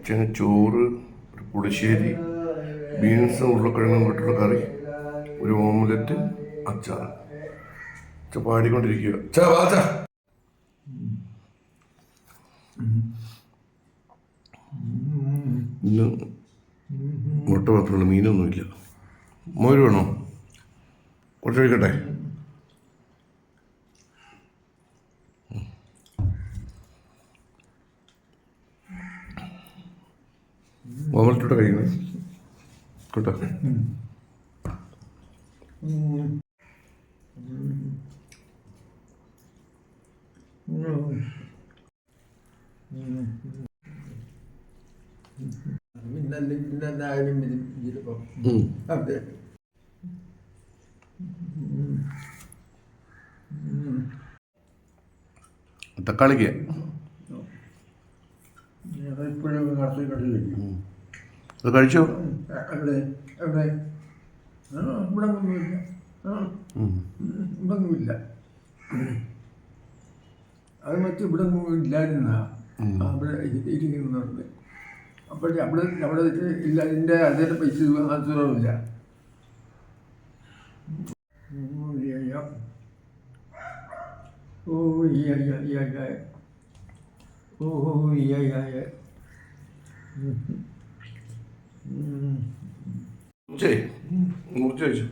അച്ഛന് ചോറ് ഒരു പുളിശ്ശേരി ബീൻസും ഉരുളക്കിഴങ്ങും ഇട്ടുള്ള കറി ഒരു ഓംലെറ്റ് അച്ചാർ അച്ഛ പാടിക്കൊണ്ടിരിക്കുക. ഇന്ന് മുട്ട മാത്രമുള്ള മീനൊന്നുമില്ല. മോര് വേണോ? കുറച്ച് കഴിക്കട്ടെ ഓമൽട്ടോടെ കഴിക്കണേ കേട്ടോ? തക്കാളിക്ക് ഇപ്പോഴും കടത്തി കടത്തി കഴിക്കും അത് കഴിച്ചോ എവിടെ എവിടെ ആ ഇവിടെ ഒന്നുമില്ല ആ ഉം. കഴിച്ചോ? ഒന്നുമില്ല അത് മറ്റു ഇവിടെ ഇല്ലായിരുന്ന അവിടെ ഇരിക്കുന്നുണ്ട്. അപ്പോൾ അവിടെ അവിടെ വെച്ച് ഇല്ല ഇതിന്റെ അതിന്റെ പൈസ അസുഖമില്ല ഓ ഈ ഓ ഈ. മുറിച്ചേ മുറിച്ച് കഴിച്ചു.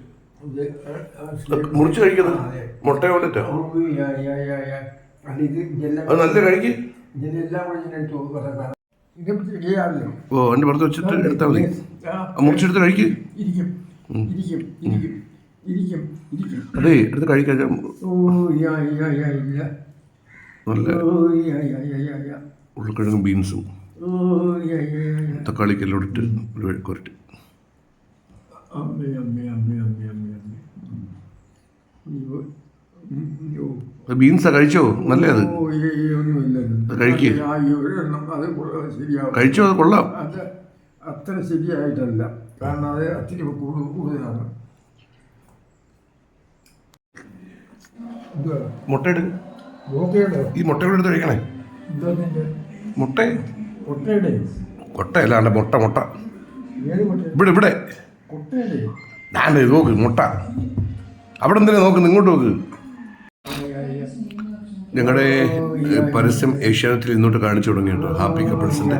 മുറിച്ച് കഴിക്കുന്നത് മുട്ട ഓമലറ്റോ അത് നല്ല കഴിക്ക് ഓ എന്റെ പുറത്ത് വെച്ചിട്ട് എടുത്താൽ മതി. മുറിച്ചെടുത്ത് കഴിക്ക് അതെ എടുത്ത് കഴിക്കാൻ നല്ല ഉരുളക്കിഴങ്ങും ബീൻസും. തക്കാളിക്കെല്ലാം ഇട്ടിട്ട് ഒരു വെഴുക്കുരട്ടി അമ്മേ അമ്മേ അമ്മേ അമ്മേ അമ്മേ അമ്മേ ബീൻസാ കഴിച്ചോ? നല്ലത്. കഴിച്ചോ? അത് കൊള്ളാം. അത്ര ശരിയായിട്ടല്ല. കാരണം അത് അത്തിരി കൂടുതലാണ്. മുട്ടയുടെ മുട്ട ഈ മുട്ട കൂടെ എടുത്ത് കഴിക്കണേ. മുട്ട. കൊട്ടയുടെ കൊട്ടയല്ല മുട്ട മുട്ട? ഇവിടെ ഇവിടെ. ദാണ്ട് ഇത് നോക്ക് മുട്ട. അവിടെ എന്തിനാ നോക്ക് ഇങ്ങോട്ട് നോക്ക്. ഞങ്ങളുടെ പരസ്യം ഏഷ്യാനെറ്റിൽ ഇന്നോട്ട് കാണിച്ചു തുടങ്ങി കേട്ടോ ഹാപ്പി കപ്പിൾസിന്റെ.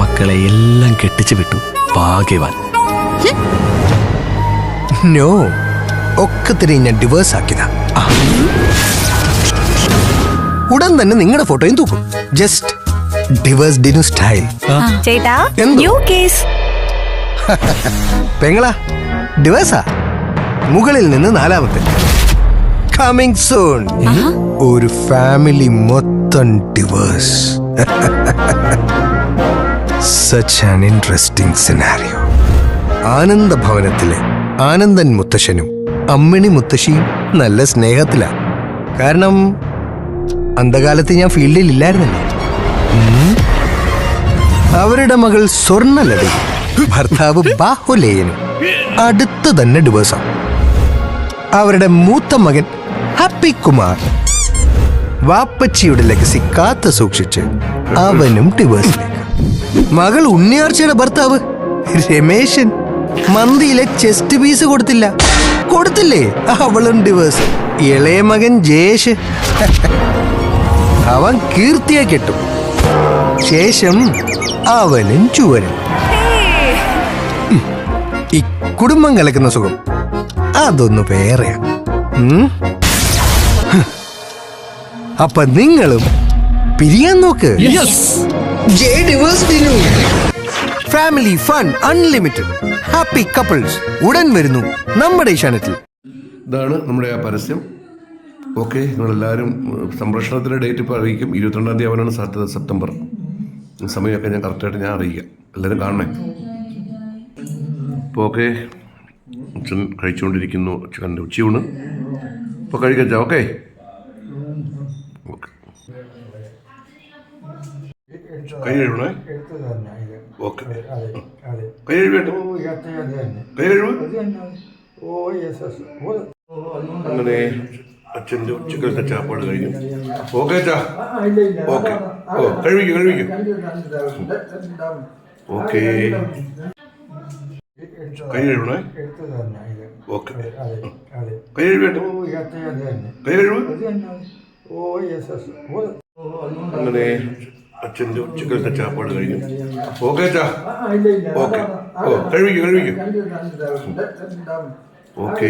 മക്കളെ എല്ലാം കെട്ടിച്ചു വിട്ടു ഭാഗ്യവാൻ. നോ തിരി ഞാൻ ഡിവേഴ്സ് ആക്കിയതാ. ഉടൻ തന്നെ നിങ്ങളുടെ ഫോട്ടോയും തൂക്കും. ജസ്റ്റ് ഡിവേഴ്സ് ഡിനു സ്റ്റൈൽ ചേട്ടാ? ന്യൂ കേസ് പെങ്ങളാ ഡിവേഴ്സാ മുകളിൽ നിന്ന് നാലാമത്തെ. കമ്മിങ് സൂൺ ഒരു ഫാമിലി മൊത്തം divorce such an interesting scenario ആനന്ദ ഭവനത്തിലെ ആനന്ദൻ മുത്തശ്ശനും അമ്മിണി മുത്തശ്ശിയും നല്ല സ്നേഹത്തിലാണ് കാരണം അന്ധകാലത്ത് ഞാൻ ഫീൽഡിൽ ഇല്ലായിരുന്നല്ലോ. അവരുടെ മകൾ സ്വർണലടി ഭർത്താവ് ബാഹുലേയനും അടുത്ത് തന്നെ ദിവസം അവരുടെ മൂത്ത മകൻ ഹാപ്പി കുമാർ. വാപ്പച്ചിയുടെ ലെഗസി കാത്തു സൂക്ഷിച്ച് അവനും ഡിവേഴ്സിലേക്ക്. മകൾ ഉണ്ണിയാർച്ചയുടെ ഭർത്താവ് രമേശൻ. മന്തിയിലെ ചെസ്റ്റ് പീസ് കൊടുത്തില്ല. കൊടുത്തില്ലേ? അവളും ഡിവേഴ്സ്. ഇളയ മകൻ ജയേഷ്. അവൻ കീർത്തിയെ കെട്ടും. ശേഷം അവനും ചുവരും. ഈ കുടുംബം കലക്കുന്ന സുഖം. അതൊന്ന് വേറെയാ? അപ്പൊ നിങ്ങളും പിരിയാൻ നോക്ക്. Family fun unlimited. Happy couples ഉടൻ വരുന്നു നമ്മുടെ ഈ ക്ഷണത്തിൽ. ഇതാണ് നമ്മുടെ ആ പരസ്യം. ഓക്കെ നിങ്ങളെല്ലാവരും സംരക്ഷണത്തിന്റെ ഡേറ്റ് ഇപ്പോൾ അറിയിക്കും. ഇരുപത്തിരണ്ടാം തീയതി ആവാനാണ് സാധ്യത സെപ്റ്റംബർ. സമയമൊക്കെ ഞാൻ കറക്റ്റായിട്ട് ഞാൻ അറിയിക്കാം. എല്ലാവരും കാണണേ. അപ്പോൾ ഓക്കെ അച്ഛൻ കഴിച്ചുകൊണ്ടിരിക്കുന്നു. അച്ഛന്റെ ഉച്ചയൂണ്. അപ്പോൾ കഴിക്കച്ചാ ഓക്കെ. ഓക്കെ. കൈ കഴുകണേ? ഓക്കെ. കൈ കഴുകട്ടെ കൈ കഴുകുക അതുകൊണ്ട് അങ്ങനെ അച്ഛന്റെ ഉച്ചക്കലത്തെ ചാപ്പാട് കഴിഞ്ഞു. ഓക്കെ ഇല്ല. ഓക്കെ. ഓ. കഴിവിക്കും കഴിവിക്കും. ഓക്കെ. കൈ കഴുകണേ. ഓക്കെ. കൈ കഴുകട്ടെ കൈ കഴുകും അങ്ങനെ അച്ഛന്റെ ഉച്ചക്കലത്തെ ചാപ്പാട് കഴിഞ്ഞു. ഓക്കെ ഇല്ല. ഓക്കെ. ഓ. കഴിവിക്കും കഴിവിക്കും. ഓക്കെ.